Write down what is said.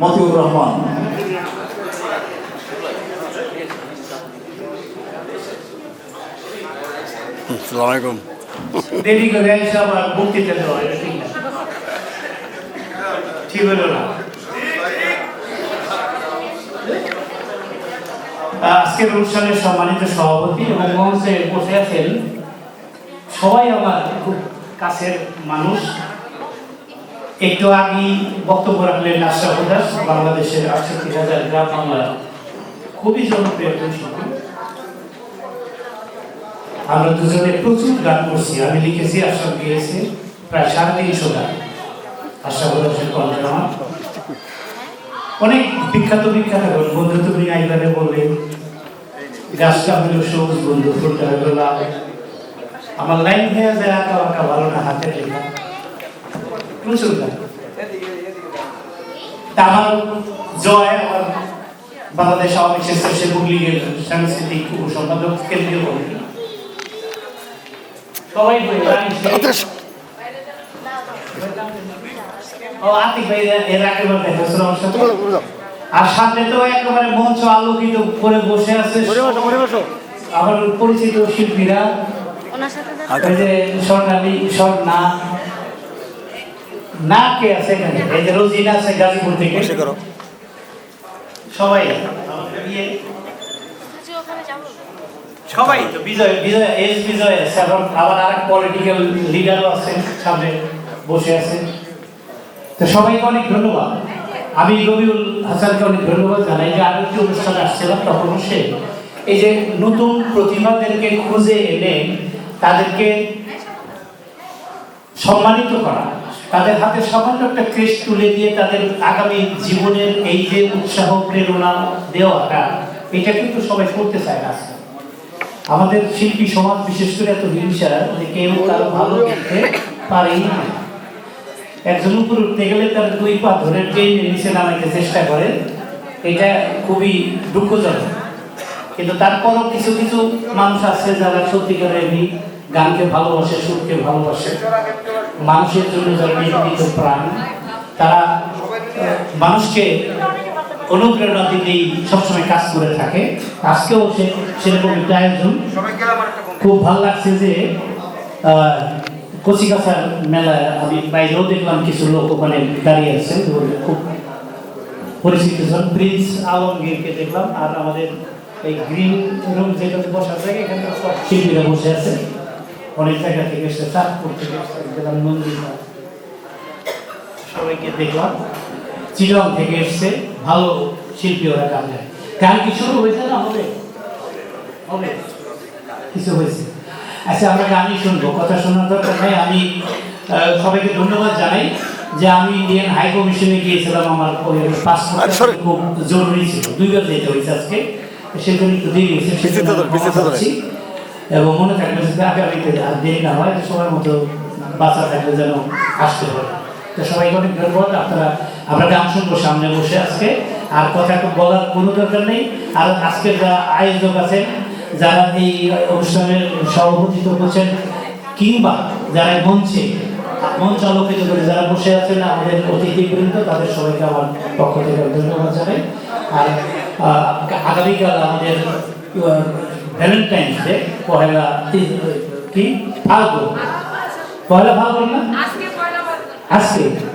মতিউর রহমান। আসসালামু আলাইকুম। দেরি করে এসে আবার বক্তৃতা দেওয়া এটা ঠিক না। ঠিক হলো না। আজকের অনুষ্ঠানের সম্মানিত সভাপতি এবং মঞ্চে বসে আছেন সবাই আমার খুব কাছের মানুষ। একটু আগেই বক্তব্য রাখলেন আশরাফ দাস বাংলাদেশের আটষট্টি হাজার গ্রাম বাংলা খুবই জনপ্রিয় একজন শিল্পী। আমরা দুজনে প্রচুর গান করছি। আমি লিখেছি আশরাফ গিয়েছে প্রায় সাড়ে তিনশো গান। আশরাফ দাসের কণ্ঠে আমার। অনেক বিখ্যাত বিখ্যাত বন্ধু তুমি আইবারে বললে গাছটা হলো সবুজ বন্ধু ফুলটা হলো লাল। আমার লাইন হয়ে যায় আঁকা আঁকা ভালো না হাতের লেখা। তা আমার জয় আমার বাংলাদেশ আওয়ামী স্বেচ্ছাসেবক লীগের সাংস্কৃতিক উপসম্পাদক কেন্দ্রীয় কমিটি। সবাই ও আতিক ভাই এর বার দেখা আর সামনে তো একেবারে মঞ্চ আলোকিত করে বসে আছে আমার পরিচিত শিল্পীরা। ওনার সাথে দেখা-। যে স্বর্ণালী স্বর্ণা না কে আছে এখানে? এই যে রোজিনা আছে গাজীপুর থেকে। সবাই যে সবাই তো বিজয় বিজয় এস বিজয় আছে। এবং আবার আরেক পলিটিক্যাল লিডারও আছে সামনে বসে আছে। তো সবাইকে অনেক ধন্যবাদ। আমি রবিউল হাসানকে অনেক ধন্যবাদ জানাই। যে আরও একটি অনুষ্ঠানে আসছিলাম তখন সে এই যে নতুন প্রতিভাদেরকে খুঁজে এনে তাদেরকে সম্মানিত করা। তাদের হাতে সামান্য একটা ক্রেশ তুলে দিয়ে তাদের আগামী জীবনের এই যে উৎসাহ, প্রেরণা দেওয়াটা, এটা কিন্তু সবাই করতে চায় না। আমাদের শিল্পী সমাজ, বিশেষ করে এত হিংসা যে কেউ কারও ভালো করতে পারেই না। একজন উপর উঠতে গেলে তার দুই পা ধরে ট্রেনে নিচে নামাইতে চেষ্টা করে, এটা খুবই দুঃখজনক। কিন্তু তারপরও কিছু কিছু মানুষ আছে যারা সত্যিকারে এমনি গানকে ভালোবাসে, সুরকে ভালোবাসে। মানুষের জন্য যারা নিবেদিত প্রাণ, তারা মানুষকে অনুপ্রেরণা দিতেই সবসময় কাজ করে থাকে। আজকেও সে, সেরকম একটা আয়োজন খুব ভালো লাগছে যে কচিকাছার মেলায় আমি বাইরেও দেখলাম কিছু লোক ওখানে দাঁড়িয়ে আছে খুব পরিচিত জন, প্রিন্স আলমগীরকে দেখলাম। আর আমাদের এই গ্রিন রুম যেটাতে বসার জায়গা, এখানে শিল্পীরা বসে আছে। অনেক জায়গা থেকে এসে চাঁদপুর থেকে গেলাম মন্দির সবাইকে দেখলাম। চিরং থেকে এসছে ভালো শিল্পী ওরা গান গায়। গান কি শুরু হয়েছে না হবে? হবে। কিছু হয়েছে। আচ্ছা আমরা গানই শুনব কথা শোনার দরকার নেই। আমি সবাইকে ধন্যবাদ জানাই যে আমি ইন্ডিয়ান হাই কমিশনে গিয়েছিলাম আমার পাসপোর্ট. খুব জরুরি ছিল। দুইবার যেতে হয়েছে আজকে সেজন্য একটু দেরি হয়েছে এবং মনে থাকবে যে আগামীতে আর দেরি না হয় সময় মতো বাচ্চা থাকলে যেন আসতে পারে। তো সবাইকে অনেক ধন্যবাদ। আপনারা, আমরা গান শুনব সামনে বসে আজকে। আর কথা বলার কোনো দরকার নেই। আর আজকের যারা আয়োজক আছেন, যারা এই অনুষ্ঠানের সভাপতিত্ব করছেন, কিংবা যারা মঞ্চে, মঞ্চ আলোকিত করে যারা বসে আছেন, আমাদের অতিথিবৃন্দ, তাদের সবাইকে আমার পক্ষ থেকে ধন্যবাদ জানাই। আর আগামীকাল আমাদের ভ্যালেন্টাইন্স ডে পহেলা কি? ফাল্গুন। পহেলা ফাল্গুন না? আজকে।